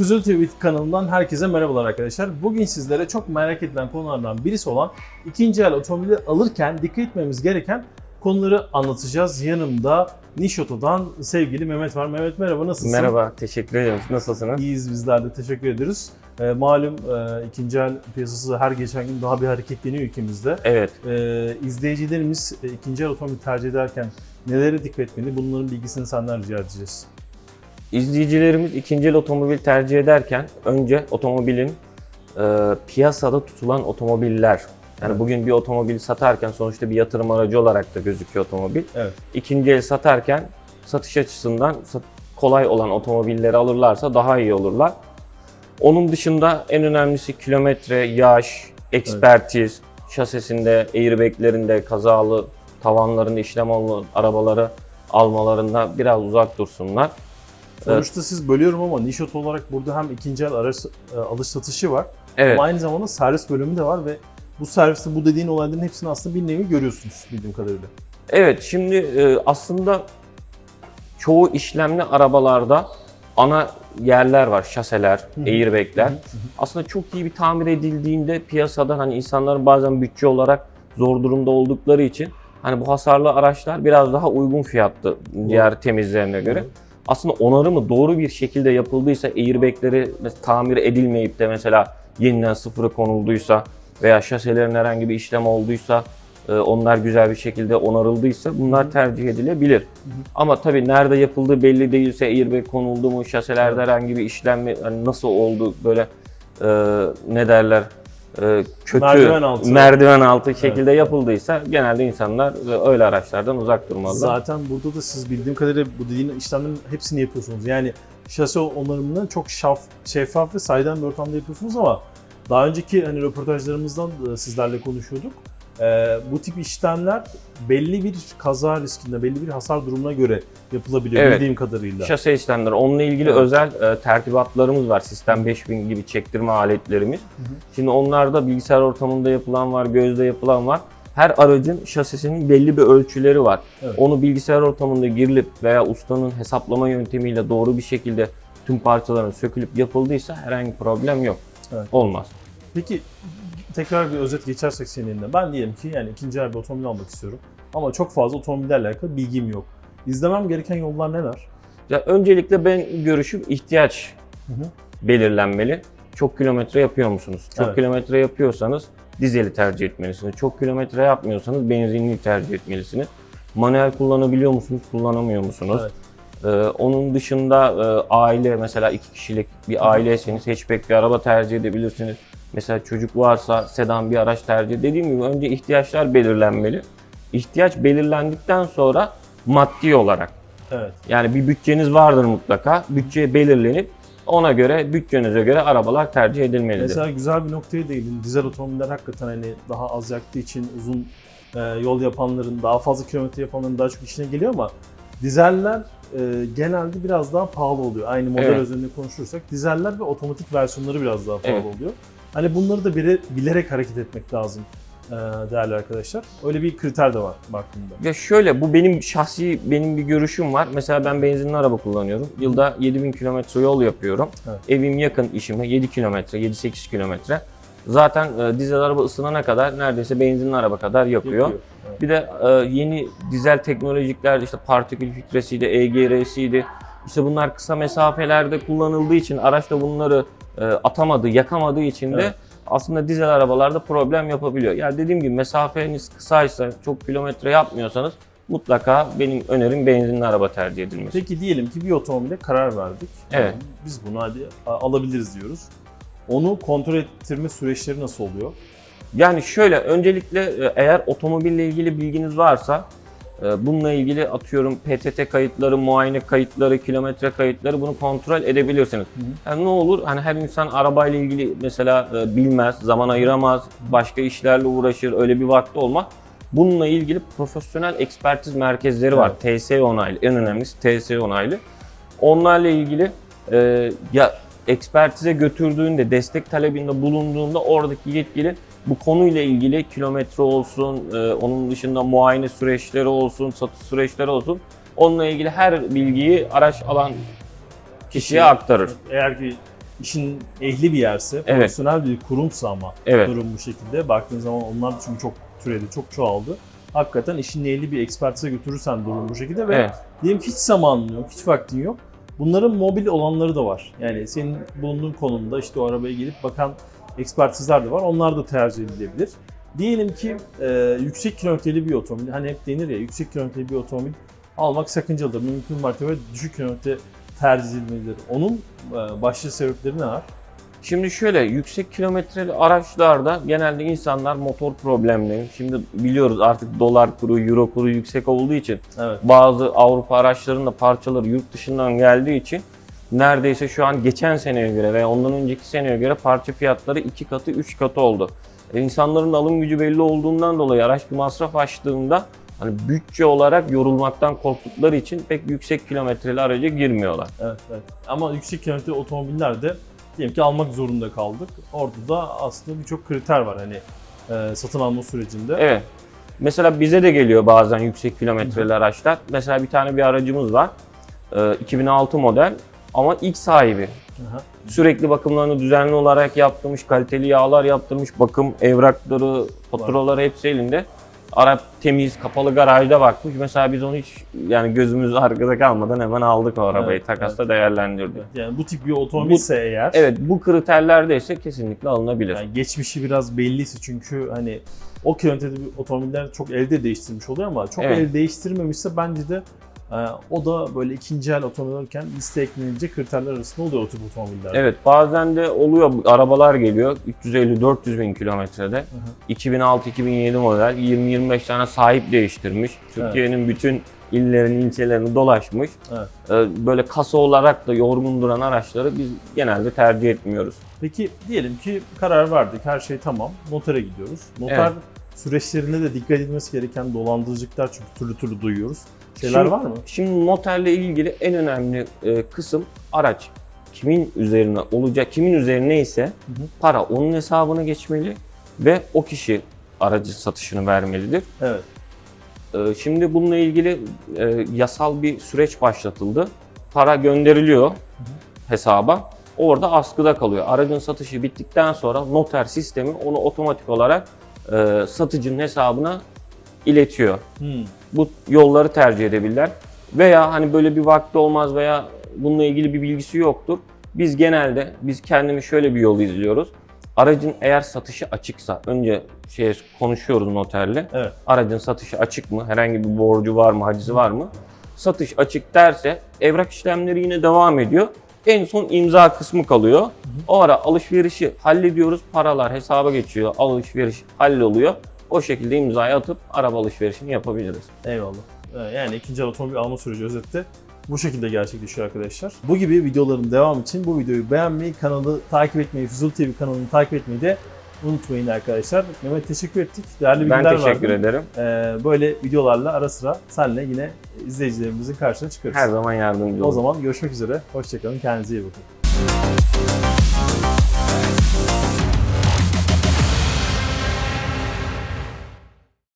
TV kanalından herkese merhabalar arkadaşlar. Bugün sizlere çok merak edilen konulardan birisi olan ikinci el otomobili alırken dikkat etmemiz gereken konuları anlatacağız. Yanımda Nişoto'dan sevgili Mehmet var. Mehmet merhaba nasılsın? Merhaba, teşekkür ederim. Nasılsınız? İyiyiz bizler de teşekkür ederiz. Ee, malum e, ikinci el piyasası her geçen gün daha bir hareketleniyor ülkemizde. Evet, Ee, izleyicilerimiz e, ikinci el otomobil tercih ederken nelere dikkat etmeli bunların bilgisini senden rica edeceğiz. İzleyicilerimiz ikinci el otomobil tercih ederken önce otomobilin e, piyasada tutulan otomobiller. Yani Evet. bugün bir otomobil satarken sonuçta bir yatırım aracı olarak da gözüküyor otomobil. Evet. İkinci el satarken satış açısından kolay olan otomobilleri alırlarsa daha iyi olurlar. Onun dışında en önemlisi kilometre, yaş, ekspertiz, şasisinde, airbaglerinde, kazalı tavanlarında işlem olan arabaları almalarında biraz uzak dursunlar. Sonuçta siz bölüyorum ama Nişot olarak burada hem ikinci el araç e, alış satışı var Evet. ama aynı zamanda servis bölümü de var ve bu serviste bu dediğin olayların hepsini aslında bir nevi görüyorsunuz bildiğim kadarıyla. Evet, şimdi e, aslında çoğu işlemli arabalarda ana yerler var, şaseler, airbagler. Aslında çok iyi bir tamir edildiğinde piyasada hani insanların bazen bütçe olarak zor durumda oldukları için hani bu hasarlı araçlar biraz daha uygun fiyatlı diğer temizlerine göre. Aslında onarımı doğru bir şekilde yapıldıysa, airbagleri tamir edilmeyip de mesela yeniden sıfırı konulduysa veya şaselerin herhangi bir işlem olduysa, e, onlar güzel bir şekilde onarıldıysa bunlar tercih edilebilir. Ama tabii nerede yapıldığı belli değilse, airbag konuldu mu, şaselerde herhangi bir işlem mi, hani nasıl oldu böyle e, ne derler e, kötü Merdiven altı. merdiven altı şekilde evet. yapıldıysa genelde insanlar e, öyle araçlardan uzak durmalılar. Zaten burada da siz bildiğim kadarıyla bu dediğin işlemlerin hepsini yapıyorsunuz. Yani şase onarımını çok şaf, şeffaf ve saydam bir ortamda yapıyorsunuz ama daha önceki hani röportajlarımızdan da sizlerle konuşuyorduk. Ee, bu tip işlemler belli bir kaza riskinde, belli bir hasar durumuna göre yapılabiliyor Evet. bildiğim kadarıyla. Şase işlemleri. Onunla ilgili Evet. özel e, tertibatlarımız var. Sistem 5000 gibi çektirme aletlerimiz. hı. Şimdi onlarda bilgisayar ortamında yapılan var, gözde yapılan var. Her aracın şasisinin belli bir ölçüleri var. Evet. Onu bilgisayar ortamında girilip veya ustanın hesaplama yöntemiyle doğru bir şekilde tüm parçaların sökülüp yapıldıysa herhangi problem yok. Evet. Olmaz. Peki tekrar bir özet geçersek seninle. Ben diyelim ki yani ikinci el bir otomobil almak istiyorum. Ama çok fazla otomobillerle alakalı bilgim yok. İzlemem gereken yollar neler? Ya öncelikle ben görüşüm ihtiyaç Hı hı. belirlenmeli. Çok kilometre yapıyor musunuz? Çok Evet. kilometre yapıyorsanız dizeli tercih etmelisiniz. Çok kilometre yapmıyorsanız benzinli tercih etmelisiniz. Manuel kullanabiliyor musunuz, kullanamıyor musunuz? Evet. Ee, onun dışında e, aile mesela iki kişilik bir aileyseniz hatchback bir araba tercih edebilirsiniz. Mesela çocuk varsa sedan bir araç tercih. Dediğim gibi önce ihtiyaçlar belirlenmeli. İhtiyaç belirlendikten sonra maddi olarak Evet. yani bir bütçeniz vardır mutlaka. Bütçe belirlenip ona göre bütçenize göre arabalar tercih edilmelidir. Mesela güzel bir noktaya değindin. Dizel otomobiller hakikaten hani daha az yaktığı için uzun e, yol yapanların, daha fazla kilometre yapanların daha çok işine geliyor ama dizeller e, genelde biraz daha pahalı oluyor. Aynı model Evet. özelinde konuşursak dizeller ve otomatik versiyonları biraz daha pahalı Evet. oluyor. Hani bunları da bile, bilerek hareket etmek lazım e, değerli arkadaşlar. Öyle bir kriter de var baktığımda. Ya şöyle bu benim şahsi benim bir görüşüm var. Mesela ben benzinli araba kullanıyorum. Yılda 7000 kilometre yol yapıyorum. Evet. Evim yakın işime 7 kilometre, 7-8 kilometre. Zaten e, dizel araba ısınana kadar neredeyse benzinli araba kadar yapıyor. Yapıyor. Evet. Bir de e, yeni dizel teknolojikler işte partikül filtresiydi, EGR'siydi. İşte bunlar kısa mesafelerde kullanıldığı için araç da bunları atamadığı, yakamadığı için de Evet. aslında dizel arabalarda problem yapabiliyor. Yani dediğim gibi mesafeniz kısaysa, çok kilometre yapmıyorsanız mutlaka benim önerim benzinli araba tercih edilmesi. Peki diyelim ki bir otomobile karar verdik. Evet. Yani biz bunu hadi alabiliriz diyoruz. Onu kontrol ettirme süreçleri nasıl oluyor? Yani şöyle öncelikle e, eğer otomobille ilgili bilginiz varsa e, bununla ilgili atıyorum PTT kayıtları, muayene kayıtları, kilometre kayıtları bunu kontrol edebilirsiniz. Hı hı. Yani ne olur hani her insan arabayla ilgili mesela e, bilmez, zaman ayıramaz, başka işlerle uğraşır, öyle bir vakti olmaz. Bununla ilgili profesyonel ekspertiz merkezleri var. TS onaylı, en önemlisi TS onaylı. Onlarla ilgili e, ya ekspertize götürdüğünde, destek talebinde bulunduğunda oradaki yetkili bu konuyla ilgili kilometre olsun, e, onun dışında muayene süreçleri olsun, satış süreçleri olsun. Onunla ilgili her bilgiyi araç alan kişiye aktarır. Eğer ki işin ehli bir yerse, Evet. profesyonel bir kurumsa ama Evet. durum bu şekilde. Baktığın zaman onlar çünkü çok türedi, çok çoğaldı. Hakikaten işin ehli bir ekspertize götürürsen durum bu şekilde ve Evet. diyelim hiç zamanın yok, hiç vaktin yok. Bunların mobil olanları da var. Yani senin bulunduğun konumda işte o arabaya gelip bakan ekspertizler de var. Onlar da tercih edilebilir. Diyelim ki e, yüksek kilometreli bir otomobil, hani hep denir ya yüksek kilometreli bir otomobil almak sakıncalıdır. Mümkün mertebe düşük kilometre tercih edilmelidir. Onun e, başlı sebepleri ne var? Şimdi şöyle yüksek kilometreli araçlarda genelde insanlar motor problemleri. Şimdi biliyoruz artık dolar kuru, euro kuru yüksek olduğu için Evet. bazı Avrupa araçlarının da parçaları yurt dışından geldiği için neredeyse şu an geçen seneye göre veya ondan önceki seneye göre parça fiyatları iki katı, üç katı oldu. E, İnsanların alım gücü belli olduğundan dolayı araç bir masraf açtığında hani bütçe olarak yorulmaktan korktukları için pek yüksek kilometreli araca girmiyorlar. Evet, evet. Ama yüksek kilometre otomobillerde diyelim ki almak zorunda kaldık. Orada da aslında birçok kriter var hani e, satın alma sürecinde. Evet. Mesela bize de geliyor bazen yüksek kilometreli araçlar. Mesela bir tane bir aracımız var. Ee, 2006 model ama ilk sahibi. Aha. Sürekli bakımlarını düzenli olarak yaptırmış, kaliteli yağlar yaptırmış, bakım evrakları, faturaları hepsi elinde. Arap temiz, kapalı garajda bakmış. Mesela biz onu hiç yani gözümüz arkada kalmadan hemen aldık o arabayı. Evet, Takasta değerlendirdik. Evet, Yani bu tip bir otomobilse eğer Evet bu kriterlerde ise kesinlikle alınabilir. yani geçmişi biraz belliyse çünkü hani o kilometrede otomobiller çok elde değiştirmiş oluyor ama çok Evet. el değiştirmemişse bence de o da böyle ikinci el otomobil alırken liste eklenecek kriterler arasında oluyor o tip otomobiller. Evet bazen de oluyor arabalar geliyor 350-400 bin kilometrede. 2006-2007 model 20-25 tane sahip değiştirmiş. Türkiye'nin bütün illerini, ilçelerini dolaşmış. Evet. Ee, Böyle kasa olarak da yorgun duran araçları biz genelde tercih etmiyoruz. Peki diyelim ki karar verdik, her şey tamam. Notere gidiyoruz. Noter Evet. süreçlerinde de dikkat edilmesi gereken dolandırıcılıklar çünkü türlü türlü duyuyoruz. Şeyler Şimdi- var mı? Şimdi noterle ilgili en önemli e, kısım araç kimin üzerine olacak, kimin üzerine ise hı. para onun hesabına geçmeli ve o kişi aracı satışını vermelidir. Evet. Ee, Şimdi bununla ilgili e, yasal bir süreç başlatıldı. Para gönderiliyor hesaba. Orada askıda kalıyor. Aracın satışı bittikten sonra noter sistemi onu otomatik olarak e, satıcının hesabına iletiyor. Hmm. Bu yolları tercih edebilirler. Veya hani böyle bir vakti olmaz veya bununla ilgili bir bilgisi yoktur. Biz genelde biz kendimiz şöyle bir yol izliyoruz. Aracın eğer satışı açıksa önce şey konuşuyoruz noterle. Evet. Aracın satışı açık mı? Herhangi bir borcu var mı? Hacizi var mı? Satış açık derse evrak işlemleri yine devam ediyor. En son imza kısmı kalıyor. O ara alışverişi hallediyoruz. Paralar hesaba geçiyor. Alışveriş halloluyor. O şekilde imzayı atıp araba alışverişini yapabiliriz. Eyvallah. Ee, Yani ikinci el otomobil alma süreci özette bu şekilde gerçekleşiyor arkadaşlar. Bu gibi videoların devamı için bu videoyu beğenmeyi, kanalı takip etmeyi, Fuzul TV kanalını takip etmeyi de unutmayın arkadaşlar. Mehmet teşekkür ettik. Değerli bilgiler Ben teşekkür verdin. ederim. Ee, böyle videolarla ara sıra senle yine izleyicilerimizin karşısına çıkarız. Her zaman yardımcı O olun. zaman görüşmek üzere. Hoşçakalın. Kendinize iyi bakın.